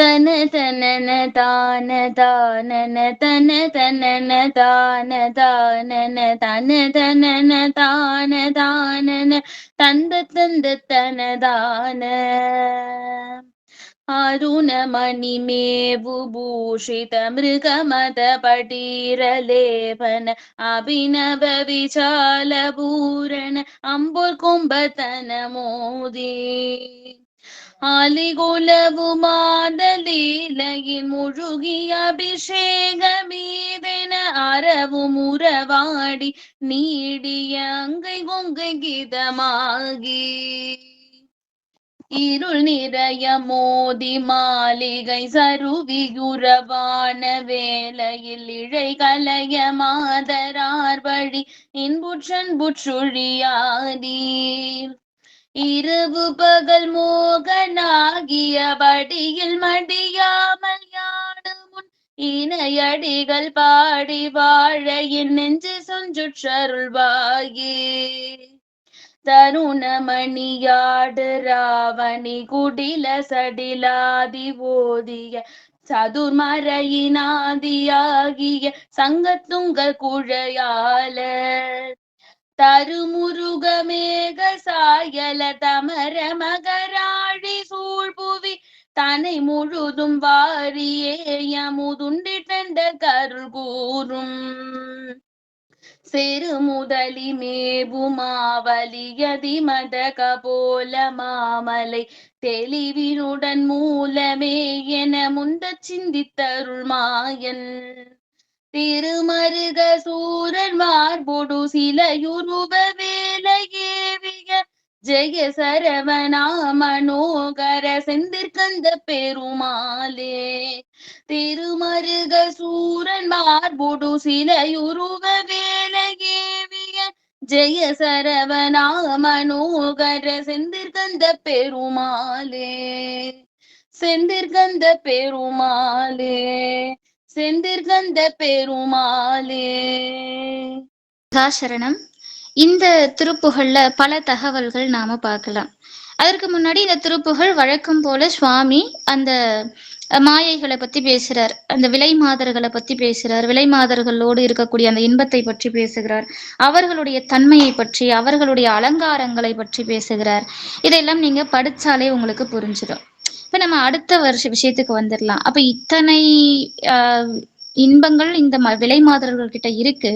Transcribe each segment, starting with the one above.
തന തനന താന താനന തന തനന താന താനന തന തനന താന താനന തന്ത തന്ത തന താന അരുണമണിമേവു ഭൂഷിത മൃഗമത പടീരലേപന അഭിനവ വിശാലഭൂരണ അമ്പുർ കുംഭതന മോദീ ஆலிகுலவுமாதலீலையில் முழுகி அபிஷேகமீதென அறவும் உறவாடி நீடிய அங்கை கொங்கை கீதமாகி இருள் நிறைய மோதி மாளிகை சருவியுறவான வேலையில் இழை கலைய மாதரார் வழி இன்புற்றன் புற்றுழியாதீர் இரவு பகல் மோகனாகிய படியில் மடியாமல் யாடும் முன் இணையடிகள் பாடி வாழ என் நெஞ்சு சொஞ்சுற்றருள்வாயே. தருணமணியாடு ராவணி குடில சடிலாதி ஓதிய சதுர்மறையினாதியாகிய சங்கத்துங்க குழையால தருமுருகமேக சாயல தமர மகராழி சூழ்புவி தனை முழுதும் வாரியே யமுதுண்டிட்ட கருள் கூறும். சிறு முதலி மேபுமாவலியதி மத கபோல மாமலை தெளிவினுடன் மூலமே என முந்த சிந்தித்தருள் மாயன். திருமருக சூரன் மார்பொடு சிலையுருவ வேலையேவிய ஜெய சரவணா மனோகர செந்திற்கந்த பெருமாளே. திருமருக சூரன் மார்பொடு சிலையுருவ வேலையேவிய ஜெய சரவணா மனோகர செந்திற்கந்த பெருமாளே. செந்திற்கந்த பெருமாளே. செந்திர்கந்த பெருமாளே. சரணம் இந்த திருப்புகள்ல பல தகவல்கள் நாம பார்க்கலாம். அதற்கு முன்னாடி இந்த திருப்புகள் வழக்கம் போல சுவாமி அந்த மாயைகளை பத்தி பேசுறார். அந்த விலை மாதர்களை பத்தி பேசுறார். விலை மாதர்களோடு இருக்கக்கூடிய அந்த இன்பத்தை பற்றி பேசுகிறார். அவர்களுடைய தன்மையை பற்றி அவர்களுடைய அலங்காரங்களை பற்றி பேசுகிறார். இதெல்லாம் நீங்க படிச்சாலே உங்களுக்கு புரிஞ்சிடும். இப்ப நம்ம அடுத்த வருஷ விஷயத்துக்கு வந்துடலாம் அப்ப இத்தனை ஆஹ் இன்பங்கள் இந்த ம விலை மாதர்கள் கிட்ட இருக்கு.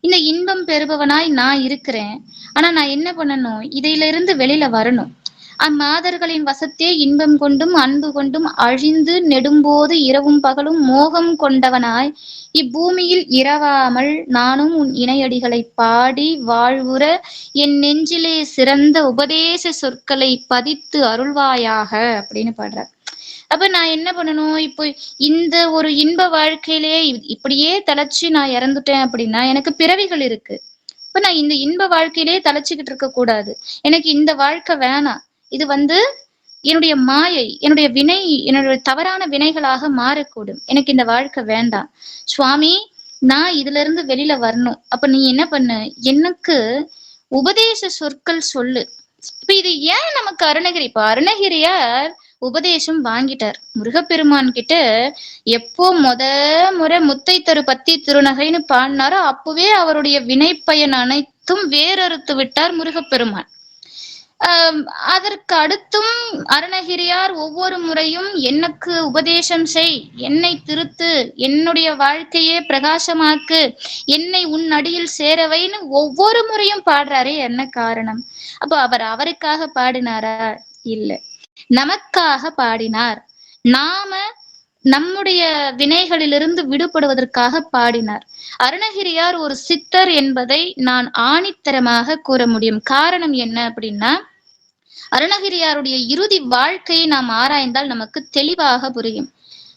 இந்த இன்பம் பெறுபவனாய் நான் இருக்கிறேன். ஆனா நான் என்ன பண்ணணும்? இதையில இருந்து வெளியில வரணும். அம்மாதர்களின் வசத்தே இன்பம் கொண்டும் அன்பு கொண்டும் அழிந்து நெடும்போது இரவும் பகலும் மோகம் கொண்டவனாய். இப்பூமியில் இரவாமல் நானும் உன் இணையடிகளை பாடி வாழ்வுற என் நெஞ்சிலே சிறந்த உபதேச சொற்களை பதித்து அருள்வாயாக அப்படின்னு பாடுறார். அப்ப நான் என்ன பண்ணணும்? இப்போ இந்த ஒரு இன்ப வாழ்க்கையிலே இப்படியே தலைச்சு நான் இறந்துட்டேன் அப்படின்னா எனக்கு பிறவிகள் இருக்கு. இப்ப நான் இந்த இன்ப வாழ்க்கையிலே தலைச்சுக்கிட்டு இருக்க கூடாது எனக்கு இந்த வாழ்க்கை வேணாம். இது வந்து என்னுடைய மாயை என்னுடைய வினை என்னுடைய தவறான வினைகளாக மாறக்கூடும். எனக்கு இந்த வாழ்க்கை வேண்டாம். சுவாமி நான் இதுல இருந்து வெளியில வரணும். அப்ப நீ என்ன பண்ணு? எனக்கு உபதேச சொற்கள் சொல்லு. இப்ப இது ஏன் நமக்கு அருணகிரி? இப்ப அருணகிரியார் உபதேசம் வாங்கிட்டார். முருகப்பெருமான் கிட்ட எப்போ முத முறை முத்தை தரு பத்தி திருநகைன்னு பாடினாரோ அப்பவே அவருடைய வினை பயன் அனைத்தும் வேறறுத்து விட்டார் முருகப்பெருமான். அதற்கு அடுத்தும் அருணகிரியார் ஒவ்வொரு முறையும் எனக்கு உபதேசம் செய் என்னை திருத்து என்னுடைய வாழ்க்கையே பிரகாசமாக்கு என்னை உன் அடியில் சேரவைன்னு ஒவ்வொரு முறையும் பாடுறாரே என்ன காரணம்? அப்போ அவர் அவருக்காக பாடினாரா? இல்ல. நமக்காக பாடினார். நாம நம்முடைய வினைகளிலிருந்து விடுபடுவதற்காக பாடினார். அருணகிரியார் ஒரு சித்தர் என்பதை நான் ஆணித்தரமாக கூற முடியும். காரணம் என்ன அப்படின்னா அருணகிரியாருடைய இறுதி வாழ்க்கையை நாம் ஆராய்ந்தால் நமக்கு தெளிவாக புரியும்.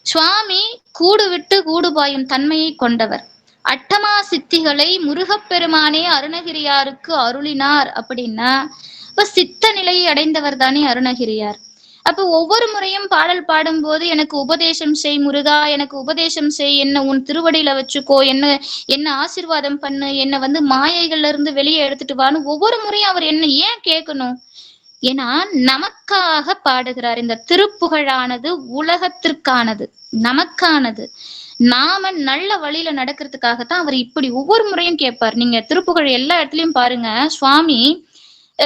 சுவாமி கூடு விட்டு கூடுபாயும் தன்மையை கொண்டவர். அட்டமா சித்திகளை முருகப்பெருமானே அருணகிரியாருக்கு அருளினார் அப்படின்னா இப்ப சித்த நிலையை அடைந்தவர் தானே அருணகிரியார். அப்ப ஒவ்வொரு முறையும் பாடல் பாடும்போது எனக்கு உபதேசம் செய் முருகா எனக்கு உபதேசம் செய் என்ன உன் திருவடியில வச்சுக்கோ என்ன என்ன ஆசிர்வாதம் பண்ணு என்ன வந்து மாயைகள்ல இருந்து வெளியே எடுத்துட்டு வான்னு ஒவ்வொரு முறையும் அவர் என்ன ஏன் கேட்கணும்? ஏன்னா நமக்காக பாடுகிறார். இந்த திருப்புகழானது உலகத்திற்கானது நமக்கானது. நாம நல்ல வழியில நடக்கிறதுக்காகத்தான் அவர் இப்படி ஒவ்வொரு முறையும் கேட்பார். நீங்க திருப்புகழ் எல்லா இடத்துலயும் பாருங்க. சுவாமி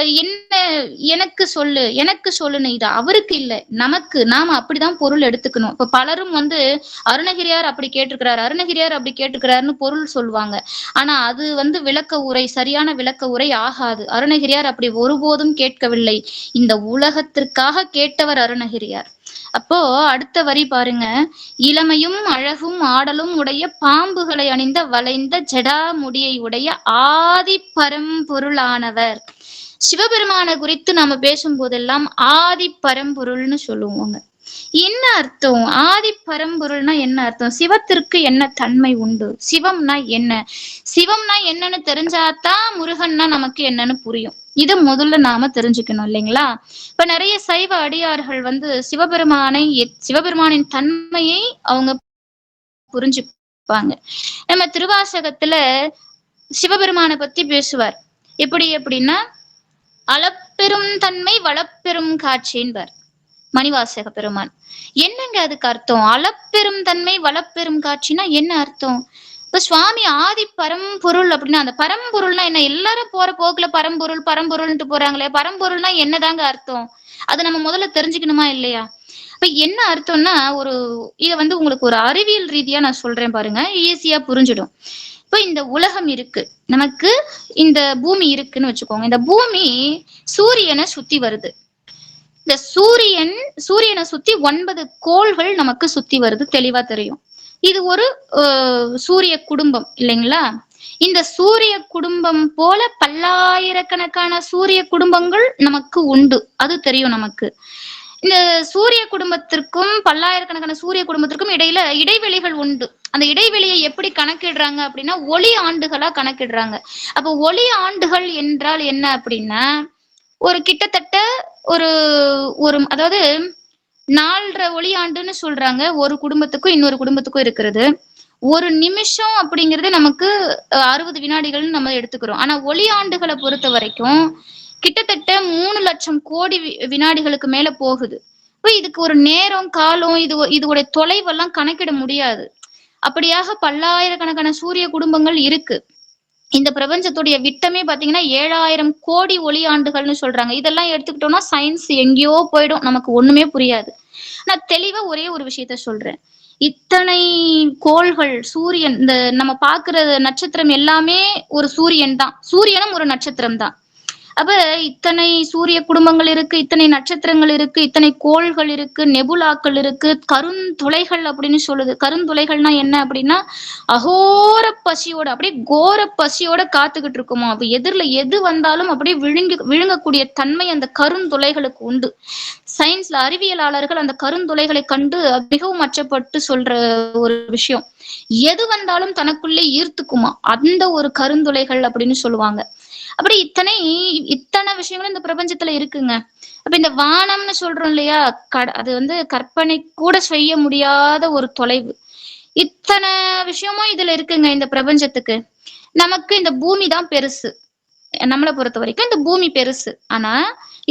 என்ன எனக்கு சொல்லு எனக்கு சொல்லுன்னு இது அவருக்கு இல்லை நமக்கு. நாம அப்படிதான் பொருள் எடுத்துக்கணும். இப்ப பலரும் வந்து அருணகிரியார் அப்படி கேட்டிருக்கிறார் அருணகிரியார் அப்படி கேட்டிருக்கிறாருன்னு பொருள் சொல்லுவாங்க. ஆனா அது வந்து விளக்க உரை சரியான விளக்க உரை ஆகாது. அருணகிரியார் அப்படி ஒருபோதும் கேட்கவில்லை. இந்த உலகத்திற்காக கேட்டவர் அருணகிரியார். அப்போ அடுத்த வரி பாருங்க. இளமையும் அழகும் ஆடலும் உடைய பாம்புகளை அணிந்த வளைந்த ஜடாமுடியை உடைய ஆதி பரம்பொருளானவர் சிவபெருமானை குறித்து நாம பேசும் போதெல்லாம் ஆதி பரம்பொருள்னு சொல்லுவோங்க. என்ன அர்த்தம்? ஆதி பரம்பொருள்னா என்ன அர்த்தம்? சிவத்திற்கு என்ன தன்மை உண்டு? சிவம்னா என்ன? சிவம்னா என்னன்னு தெரிஞ்சாதான் முருகன்னா நமக்கு என்னன்னு புரியும். இது முதல்ல நாம தெரிஞ்சுக்கணும் இல்லைங்களா? இப்ப நிறைய சைவ அடியார்கள் வந்து சிவபெருமானை சிவபெருமானின் தன்மையை அவங்க புரிஞ்சுப்பாங்க. நம்ம திருவாசகத்துல சிவபெருமானை பத்தி பேசுவார். எப்படி எப்படின்னா அளப்பெரும் தன்மை வளப்பெரும் காட்சின்பார் மணிவாசக பெருமான். என்னங்க அதுக்கு அர்த்தம்? அளப்பெரும் தன்மை வளப்பெரும் காட்சினா என்ன அர்த்தம்? இப்ப சுவாமி ஆதி பரம்பொருள் அப்படின்னா அந்த பரம்பொருள்னா என்ன? எல்லாரும் போற போக்குல பரம்பொருள் பரம்பொருள்ன்ட்டு போறாங்களே பரம்பொருள்னா என்னதாங்க அர்த்தம்? அது நம்ம முதல்ல தெரிஞ்சுக்கணுமா இல்லையா? இப்ப என்ன அர்த்தம்னா ஒரு இத வந்து உங்களுக்கு ஒரு அறிவியல் ரீதியா நான் சொல்றேன் பாருங்க ஈஸியா புரிஞ்சிடும். இப்ப இந்த உலகம் இருக்கு. நமக்கு இந்த பூமி இருக்குன்னு வச்சுக்கோங்க. இந்த பூமி சூரியனை சுத்தி வருது. இந்த சூரியன் சூரியனை சுத்தி ஒன்பது கோள்கள் நமக்கு சுத்தி வருது தெளிவா தெரியும். இது ஒரு சூரிய குடும்பம் இல்லைங்களா? இந்த சூரிய குடும்பம் போல பல்லாயிரக்கணக்கான சூரிய குடும்பங்கள் நமக்கு உண்டு. அது தெரியும் நமக்கு. இந்த சூரிய குடும்பத்திற்கும் பல்லாயிரக்கணக்கான சூரிய குடும்பத்திற்கும் இடையில இடைவெளிகள் உண்டு. அந்த இடைவெளியை எப்படி கணக்கிடுறாங்க அப்படின்னா ஒளி ஆண்டுகளா கணக்கிடுறாங்க. அப்போ ஒளி ஆண்டுகள் என்றால் என்ன அப்படின்னா ஒரு கிட்டத்தட்ட ஒரு ஒரு அதாவது நாலரை ஒளி ஆண்டுன்னு சொல்றாங்க. ஒரு குடும்பத்துக்கும் இன்னொரு குடும்பத்துக்கும் இருக்கிறது. ஒரு நிமிஷம் அப்படிங்கிறது நமக்கு அறுபது வினாடிகள்னு நம்ம எடுத்துக்கிறோம். ஆனா ஒளி ஆண்டுகளை பொறுத்த வரைக்கும் கிட்டத்தட்ட மூணு லட்சம் கோடி வி- வினாடிகளுக்கு மேல போகுது. இப்போ இதுக்கு ஒரு நேரம் காலம் இது இதோடைய தொலைவெல்லாம் கணக்கிட முடியாது. அப்படியாக பல்லாயிரக்கணக்கான சூரிய குடும்பங்கள் இருக்கு. இந்த பிரபஞ்சத்துடைய விட்டமே பாத்தீங்கன்னா ஏழாயிரம் கோடி ஒளி ஆண்டுகள்னு சொல்றாங்க. இதெல்லாம் எடுத்துக்கிட்டோம்னா சயின்ஸ் எங்கேயோ போயிடும். நமக்கு ஒண்ணுமே புரியாது. நான் தெளிவா ஒரே ஒரு விஷயத்த சொல்றேன். இத்தனை கோள்கள் சூரியன் இந்த நம்ம பாக்குற நட்சத்திரம் எல்லாமே ஒரு சூரியன் தான். சூரியனும் ஒரு நட்சத்திரம் தான் அப்ப இத்தனை சூரிய குடும்பங்கள் இருக்கு இத்தனை நட்சத்திரங்கள் இருக்கு இத்தனை கோள்கள் இருக்கு நெபுலாக்கள் இருக்கு கருந்துளைகள் அப்படின்னு சொல்லுது. கருந்துளைகள்னா என்ன அப்படின்னா அகோர பசியோட அப்படியே கோர பசியோட காத்துக்கிட்டு இருக்குமா? அப்ப எதிரில எது வந்தாலும் அப்படியே விழுங்கி விழுங்கக்கூடிய தன்மை அந்த கருந்துளைகளுக்கு உண்டு. சயின்ஸ்ல அறிவியலாளர்கள் அந்த கருந்துளைகளை கண்டு மிகவும் அச்சப்பட்டு சொல்ற ஒரு விஷயம். எது வந்தாலும் தனக்குள்ளே ஈர்த்துக்குமா? அந்த ஒரு கருந்துளைகள் அப்படின்னு சொல்லுவாங்க. அப்படி இத்தனை இத்தனை விஷயங்களும் இந்த பிரபஞ்சத்துல இருக்குங்க. அப்ப இந்த வானம்னு சொல்றோம் இல்லையா கட அது வந்து கற்பனை கூட செய்ய முடியாத ஒரு தொலைவு. இத்தனை விஷயமும் இதுல இருக்குங்க இந்த பிரபஞ்சத்துக்கு. நமக்கு இந்த பூமி தான் பெருசு. நம்மளை பொறுத்த வரைக்கும் இந்த பூமி பெருசு. ஆனா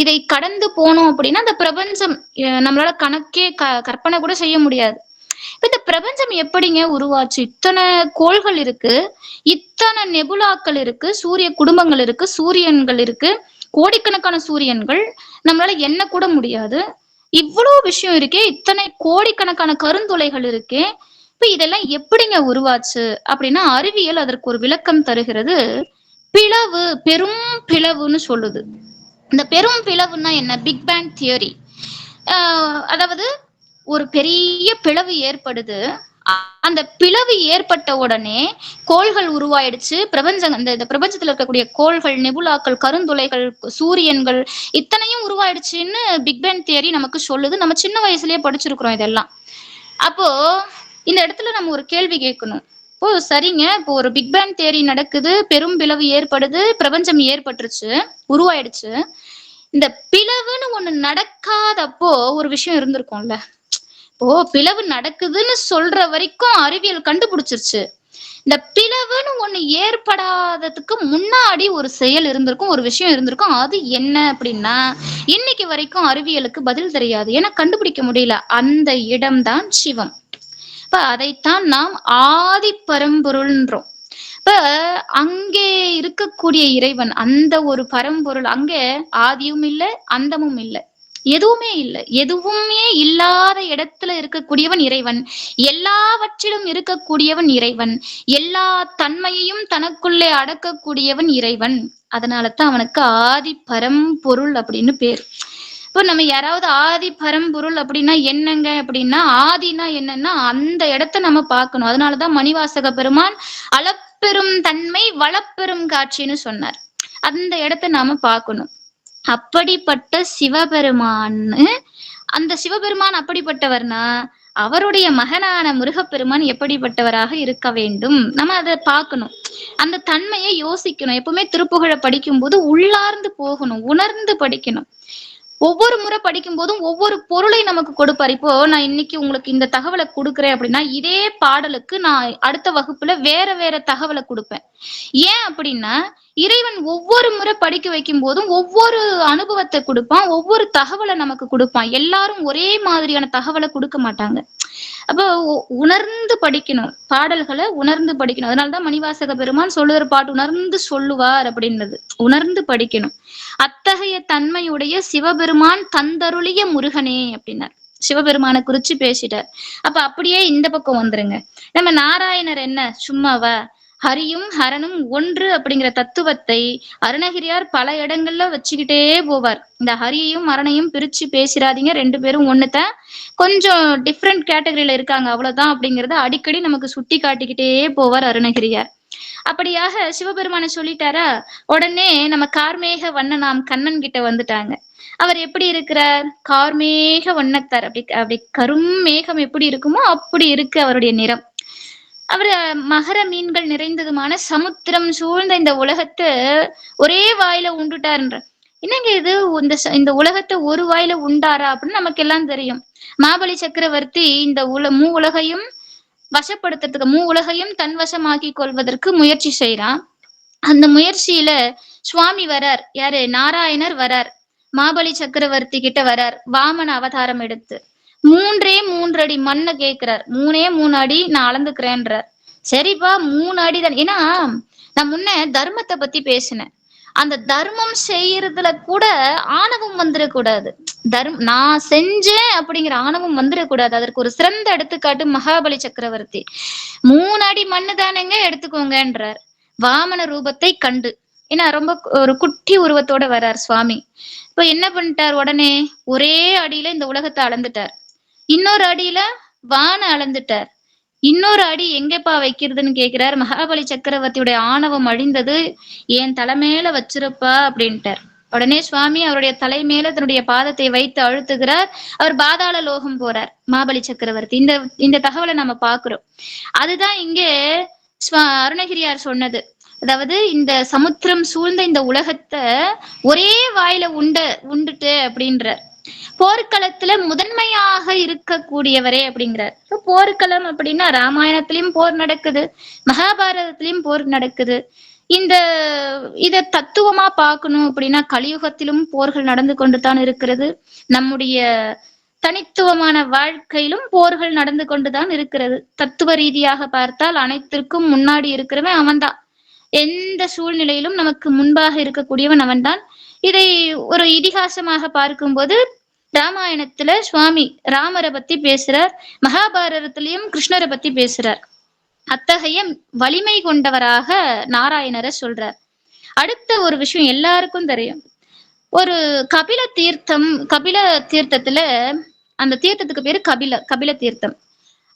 இதை கடந்து போனோம் அப்படின்னா இந்த பிரபஞ்சம் நம்மளால கணக்கே க கற்பனை கூட செய்ய முடியாது. இப்ப இந்த பிரபஞ்சம் எப்படிங்க உருவாச்சு? இத்தனை கோள்கள் இருக்கு இத்தனை நெபுலாக்கள் இருக்கு சூரிய குடும்பங்கள் இருக்கு சூரியன்கள் இருக்கு கோடிக்கணக்கான சூரியன்கள் நம்மளால என்ன கூட முடியாது. இவ்வளவு விஷயம் இருக்கே இத்தனை கோடிக்கணக்கான கருந்துளைகள் இருக்கே இப்ப இதெல்லாம் எப்படிங்க உருவாச்சு? அப்படின்னா அறிவியல் அதற்கு ஒரு விளக்கம் தருகிறது. பிளவு பெரும் பிளவுன்னு சொல்லுது. இந்த பெரும் பிளவுன்னா என்ன? Big bang theory. அதாவது ஒரு பெரிய பிளவு ஏற்படுது. அந்த பிளவு ஏற்பட்ட உடனே கோள்கள் உருவாயிடுச்சு. பிரபஞ்சம் அந்த இந்த பிரபஞ்சத்துல இருக்கக்கூடிய கோள்கள் நெபுலாக்கள் கருந்துளைகள் சூரியன்கள் இத்தனையும் உருவாயிடுச்சுன்னு பிக் பேங் தியரி நமக்கு சொல்லுது. நம்ம சின்ன வயசுலயே படிச்சிருக்கிறோம் இதெல்லாம். அப்போ இந்த இடத்துல நம்ம ஒரு கேள்வி கேட்கணும். இப்போ சரிங்க. இப்போ ஒரு பிக் பேங் தியரி நடக்குது. பெரும் பிளவு ஏற்படுது. பிரபஞ்சம் ஏற்பட்டுருச்சு. உருவாயிடுச்சு. இந்த பிளவுன்னு ஒண்ணு நடக்காதப்போ ஒரு விஷயம் இருந்திருக்கும்ல. ஓ பிளவு நடக்குதுன்னு சொல்ற வரைக்கும் அறிவியல் கண்டுபிடிச்சிருச்சு. இந்த பிளவுன்னு ஒண்ணு ஏற்படாததுக்கு முன்னாடி ஒரு செயல் இருந்திருக்கும் ஒரு விஷயம் இருந்திருக்கும். அது என்ன அப்படின்னா இன்னைக்கு வரைக்கும் அறிவியலுக்கு பதில் தெரியாது. ஏன்னா கண்டுபிடிக்க முடியல. அந்த இடம்தான் சிவம். இப்ப அதைத்தான் நாம் ஆதி பரம்பொருள்ன்றோம் இப்ப அங்கே இருக்கக்கூடிய இறைவன் அந்த ஒரு பரம்பொருள் அங்கே ஆதியும் இல்லை அந்தமும் இல்லை. எதுவுமே இல்லை. எதுவுமே இல்லாத இடத்துல இருக்கக்கூடியவன் இறைவன். எல்லாவற்றிலும் இருக்கக்கூடியவன் இறைவன். எல்லா தன்மையையும் தனக்குள்ளே அடக்கக்கூடியவன் இறைவன். அதனால தான் அவனுக்கு ஆதி பரம்பொருள் அப்படின்னு பேர். இப்போ நம்ம யாராவது ஆதி பரம்பொருள் அப்படின்னா என்னங்க அப்படின்னா ஆதினா என்னன்னா அந்த இடத்த நம்ம பார்க்கணும். அதனாலதான் மணிவாசக பெருமான் அளப்பெரும் தன்மை வளப்பெரும் காட்சின்னு சொன்னார். அந்த இடத்த நாம பார்க்கணும். அப்படிப்பட்ட சிவபெருமான்னு அந்த சிவபெருமான் அப்படிப்பட்டவர்னா அவருடைய மகனான முருகப்பெருமான் எப்படிப்பட்டவராக இருக்க வேண்டும்? நம்ம அதை பார்க்கணும். அந்த தன்மையை யோசிக்கணும். எப்பவுமே திருப்புகழை படிக்கும்போது உள்ளார்ந்து போகணும் உணர்ந்து படிக்கணும். ஒவ்வொரு முறை படிக்கும் போதும் ஒவ்வொரு பொருளை நமக்கு கொடுப்பார். இப்போ நான் இன்னைக்கு உங்களுக்கு இந்த தகவலை கொடுக்குறேன் அப்படின்னா இதே பாடலுக்கு நான் அடுத்த வகுப்புல வேற வேற தகவலை கொடுப்பேன். ஏன் அப்படின்னா இறைவன் ஒவ்வொரு முறை படிக்க வைக்கும் போதும் ஒவ்வொரு அனுபவத்தை கொடுப்பான் ஒவ்வொரு தகவலை நமக்கு கொடுப்பான். எல்லாரும் ஒரே மாதிரியான தகவலை கொடுக்க மாட்டாங்க. அப்போ உணர்ந்து படிக்கணும். பாடல்களை உணர்ந்து படிக்கணும். அதனாலதான் மணிவாசக பெருமான் சொல்லுகிற பாட்டு உணர்ந்து சொல்லுவார் அப்படின்றது. உணர்ந்து படிக்கணும். அத்தகைய தன்மையுடைய சிவபெருமான் தந்தருளிய முருகனே அப்படின்னார். சிவபெருமானை குறிச்சு பேசிட்டார். அப்ப அப்படியே இந்த பக்கம் வந்துருங்க. நம்ம நாராயணர் என்ன? சும்மாவா? ஹரியும் ஹரனும் ஒன்று அப்படிங்கிற தத்துவத்தை அருணகிரியார் பல இடங்கள்ல வச்சுக்கிட்டே போவார். இந்த ஹரியையும் ஹரனையும் பிரிச்சு பேசிடாதீங்க ரெண்டு பேரும் ஒண்ணுத்த. கொஞ்சம் டிஃப்ரெண்ட் கேட்டகரியில இருக்காங்க அவ்வளவுதான் அப்படிங்கறத அடிக்கடி நமக்கு சுட்டி காட்டிக்கிட்டே போவார் அருணகிரியார். அப்படியாக சிவபெருமானை சொல்லிட்டாரா உடனே நம்ம கார்மேக வண்ண நாம் கண்ணன் கிட்ட வந்துட்டாங்க. அவர் எப்படி இருக்கிறார்? கார்மேக வண்ணத்தார். அப்படி அப்படி கரும் மேகம் எப்படி இருக்குமோ அப்படி இருக்கு அவருடைய நிறம். அவர் மகர மீன்கள் நிறைந்ததுமான சமுத்திரம் சூழ்ந்த இந்த உலகத்தை ஒரே வாயில உண்டுட்டாருன்ற. என்னங்க இது? இந்த இந்த உலகத்தை ஒரு வாயில உண்டாரா? அப்படின்னு நமக்கு எல்லாம் தெரியும். மாபலி சக்கரவர்த்தி இந்த உல மூ உலகையும் வசப்படுத்துறதுக்கு மூ உலகையும் தன் வசமாக்கி கொள்வதற்கு முயற்சி செய்யறான் அந்த முயற்சியில சுவாமி வரார். யாரு? நாராயணர் வரார். மாபலி சக்கரவர்த்தி கிட்ட வரார். வாமன அவதாரம் எடுத்து. மூன்றே மூன்று அடி மண்ணை கேக்குறார் மூணே மூணு அடி நான் அளந்துக்கிறேன்றார். சரிப்பா மூணு அடி தான் ஏன்னா நான் முன்ன தர்மத்தை பத்தி பேசினேன். அந்த தர்மம் செய்யறதுல கூட ஆணவம் வந்துடக்கூடாது. தர்ம நான் செஞ்சேன் அப்படிங்கிற ஆணவம் வந்துடக்கூடாது. அதற்கு ஒரு சிறந்த எடுத்துக்காட்டு மகாபலி சக்கரவர்த்தி. மூணு அடி மண்ணு தானேங்க எடுத்துக்கோங்கன்றார். வாமன ரூபத்தை கண்டு. ஏன்னா ரொம்ப ஒரு குட்டி உருவத்தோட வர்றார் சுவாமி. இப்ப என்ன பண்ணிட்டார் உடனே? ஒரே அடியில இந்த உலகத்தை அளந்துட்டார். இன்னொரு அடியில வான அளந்துட்டார். இன்னொரு அடி எங்கப்பா வைக்கிறதுன்னு கேட்கிறார் மகாபலி சக்கரவர்த்தியுடைய ஆணவம் அழிந்தது. என் தலைமையில வச்சிருப்பா அப்படின்ட்டார். உடனே சுவாமி அவருடைய தலை மேல தன்னுடைய பாதத்தை வைத்து அழுத்துகிறார். அவர் பாதாள லோகம் போறார் மாபலி சக்கரவர்த்தி. இந்த இந்த தகவலை நம்ம பாக்குறோம். அதுதான் இங்கே அருணகிரியார் சொன்னது. அதாவது இந்த சமுத்திரம் சூழ்ந்த இந்த உலகத்தை ஒரே வாயில உண்ட உண்டுட்டு அப்படின்றார். போர்க்களத்துல முதன்மையாக இருக்கக்கூடியவரே அப்படிங்கிறார். போர்க்களம் அப்படின்னா ராமாயணத்திலயும் போர் நடக்குது மகாபாரதத்திலயும் போர் நடக்குது. இந்த இத தத்துவமா பார்க்கணும் அப்படின்னா கலியுகத்திலும் போர்கள் நடந்து கொண்டுதான் இருக்கிறது. நம்முடைய தனித்துவமான வாழ்க்கையிலும் போர்கள் நடந்து கொண்டுதான் இருக்கிறது. தத்துவ ரீதியாக பார்த்தால் அனைத்திற்கும் முன்னாடி இருக்கிறவன் அவன்தான். எந்த சூழ்நிலையிலும் நமக்கு முன்பாக இருக்கக்கூடியவன் அவன்தான். இதை ஒரு இதிகாசமாக பார்க்கும்போது ராமாயணத்துல சுவாமி ராமரை பத்தி பேசுறார் மகாபாரதத்திலையும் கிருஷ்ணரை பத்தி பேசுறார். அத்தகைய வலிமை கொண்டவராக நாராயணரை சொல்றார். அடுத்த ஒரு விஷயம் எல்லாருக்கும் தெரியும். ஒரு கபில தீர்த்தம் கபில தீர்த்தத்துல அந்த தீர்த்தத்துக்கு பேரு கபில கபில தீர்த்தம்.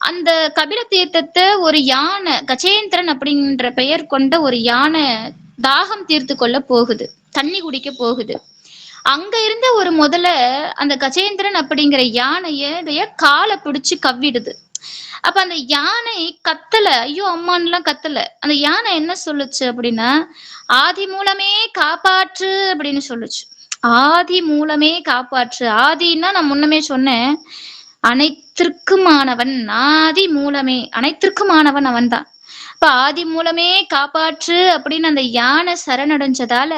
அந்த கபில தீர்த்தத்தை ஒரு யானை கஜேந்திரன் அப்படின்ற பெயர் கொண்ட ஒரு யானை தாகம் தீர்த்து கொள்ள போகுது. தண்ணி குடிக்க போகுது. அங்க இருந்த ஒரு முதல்ல அந்த கஜேந்திரன் அப்படிங்கிற யானைய காலை பிடிச்சு கவ்விடுது. அப்ப அந்த யானை கத்தல ஐயோ அம்மான்லாம் கத்தல. அந்த யானை என்ன சொல்லுச்சு அப்படின்னா ஆதி மூலமே காப்பாற்று அப்படின்னு சொல்லுச்சு. ஆதி மூலமே காப்பாற்று. ஆதின்னா நான் முன்னமே சொன்னேன் அனைத்திற்குமானவன் ஆதி மூலமே அனைத்திற்குமானவன் அவன்தான். இப்ப ஆதி மூலமே காப்பாற்று அப்படின்னு அந்த யானை சரணடைஞ்சதால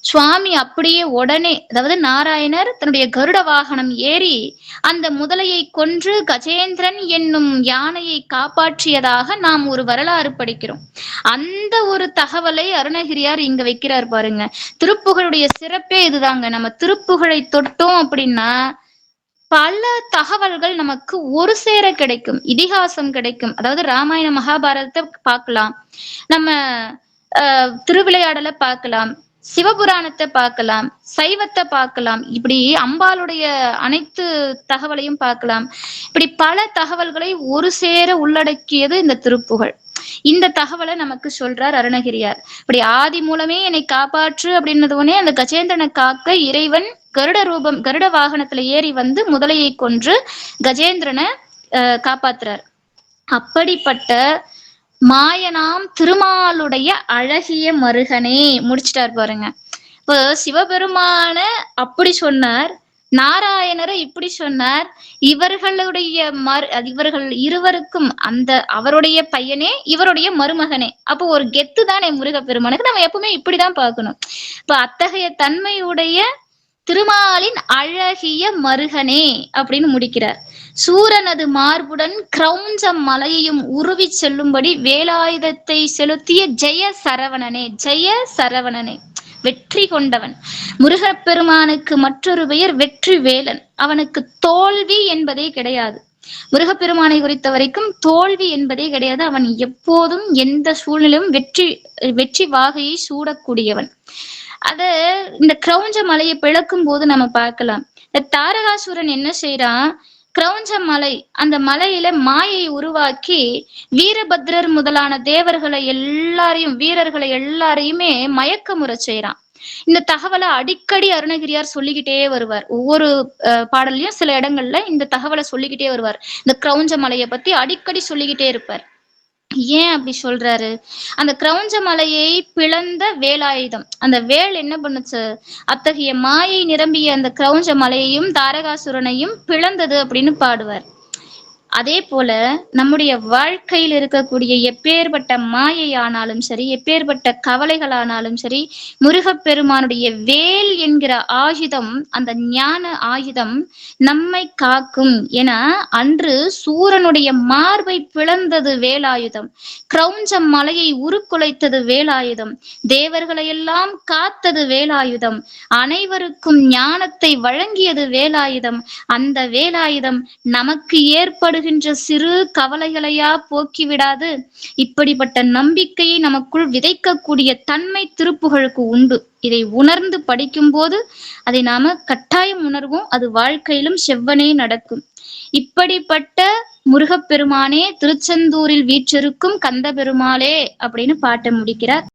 சுவாமி அப்படியே உடனே அதாவது நாராயணர் தன்னுடைய கருட வாகனம் ஏறி அந்த முதலையை கொன்று கஜேந்திரன் என்னும் யானையை காப்பாற்றியதாக நாம் ஒரு வரலாறு படிக்கிறோம். அந்த ஒரு தகவலை அருணகிரியார் இங்க வைக்கிறார் பாருங்க. திருப்புகழுடைய சிறப்பே இதுதாங்க. நம்ம திருப்புகழை தொட்டோம் அப்படின்னா பல தகவல்கள் நமக்கு ஒரு சேர கிடைக்கும். இதிகாசம் கிடைக்கும். அதாவது ராமாயண மகாபாரதத்தை பார்க்கலாம். நம்ம அஹ், திருவிளையாடலை பார்க்கலாம். சிவபுராணத்தை பார்க்கலாம் சைவத்தை பார்க்கலாம் இப்படி அம்பாளுடைய அனைத்து தகவலையும் பார்க்கலாம். இப்படி பல தகவல்களை ஒரு சேர உள்ளடக்கியது இந்த திருப்புகழ். இந்த தகவலை நமக்கு சொல்றார் அருணகிரியார். இப்படி ஆதி மூலமே என்னை காப்பாற்று அப்படின்னது உடனே அந்த கஜேந்திரனை காக்க இறைவன் கருட ரூபம் கருட வாகனத்துல ஏறி வந்து முதலையை கொன்று கஜேந்திரனை காப்பாத்துறார். அப்படிப்பட்ட மாயனாம் திருமாலுடைய அழகிய மருகனே. முடிச்சிட்டார் பாருங்க. இப்போ சிவபெருமான அப்படி சொன்னார் நாராயணரை இப்படி சொன்னார் இவர்களுடைய மறு இவர்கள் இருவருக்கும் அந்த அவருடைய பையனே இவருடைய மருமகனே. அப்போ ஒரு கெத்து தானே முருகப்பெருமானுக்கு நம்ம எப்பவுமே இப்படிதான் பார்க்கணும். இப்ப அத்தகைய தன்மையுடைய திருமாலின் அழகிய மருகனே அப்படின்னு முடிக்கிறார். சூரனது மார்புடன் கிரௌஞ்ச மலையையும் உருவி செல்லும்படி வேலாயுதத்தை செலுத்திய ஜெய சரவணனே ஜெய சரவணனே. வெற்றி கொண்டவன். முருகப்பெருமானுக்கு மற்றொரு பெயர் வெற்றி வேலன் அவனுக்கு தோல்வி என்பதே கிடையாது. முருகப்பெருமானை குறித்த வரைக்கும் தோல்வி என்பதே கிடையாது. அவன் எப்போதும் எந்த சூழ்நிலையும் வெற்றி வெற்றி வாகையை சூடக்கூடியவன். அத இந்த கிரௌஞ்ச மலையை பிளக்கும் போது நம்ம பார்க்கலாம். இந்த தாரகாசுரன் என்ன செய்யறான் கிரௌஞ்ச மலை அந்த மலையில மாயை உருவாக்கி வீரபத்ரர் முதலான தேவர்களை எல்லாரையும் வீரர்களை எல்லாரையுமே மயக்க முறை செய்யறான் இந்த தகவலை அடிக்கடி அருணகிரியார் சொல்லிக்கிட்டே வருவார். ஒவ்வொரு பாடல்லையும் சில இடங்கள்ல இந்த தகவலை சொல்லிக்கிட்டே வருவார். இந்த கிரௌஞ்ச மலையை பத்தி அடிக்கடி சொல்லிக்கிட்டே இருப்பார். ஏன் அப்படி சொல்றாரு? அந்த கிரௌஞ்ச மலையை பிளந்த வேலாயுதம். அந்த வேல் என்ன பண்ணுச்சு? அத்தகைய மாயை நிரம்பிய அந்த கிரௌஞ்ச மலையையும் தாரகாசுரனையும் பிளந்தது அப்படின்னு பாடுவார். அதே போல நம்முடைய வாழ்க்கையில் இருக்கக்கூடிய எப்பேற்பட்ட மாயை ஆனாலும் சரி எப்பேற்பட்ட கவலைகளானாலும் சரி முருகப்பெருமானுடைய வேல் என்கிற ஆயுதம் அந்த ஞான ஆயுதம் நம்மை காக்கும். என அன்று சூரனுடைய மார்பை பிளந்தது வேலாயுதம். கிரௌஞ்ச மலையை உருக்குலைத்தது வேலாயுதம். தேவர்களையெல்லாம் காத்தது வேலாயுதம். அனைவருக்கும் ஞானத்தை வழங்கியது வேலாயுதம். அந்த வேலாயுதம் நமக்கு வருகின்ற சிறு கவலைகளையா போக்கிவிடாது. இப்படிப்பட்ட நம்பிக்கையை நமக்குள் விதைக்கக்கூடிய தன்மை திருப்புகளுக்கு உண்டு. இதை உணர்ந்து படிக்கும்போது அதை நாம கட்டாயம் உணர்வோம். அது வாழ்க்கையிலும் செவ்வனே நடக்கும். இப்படிப்பட்ட முருகப்பெருமானே திருச்செந்தூரில் வீற்றிருக்கும் கந்த பெருமாளே அப்படின்னு பாட்டை முடிக்கிறார்.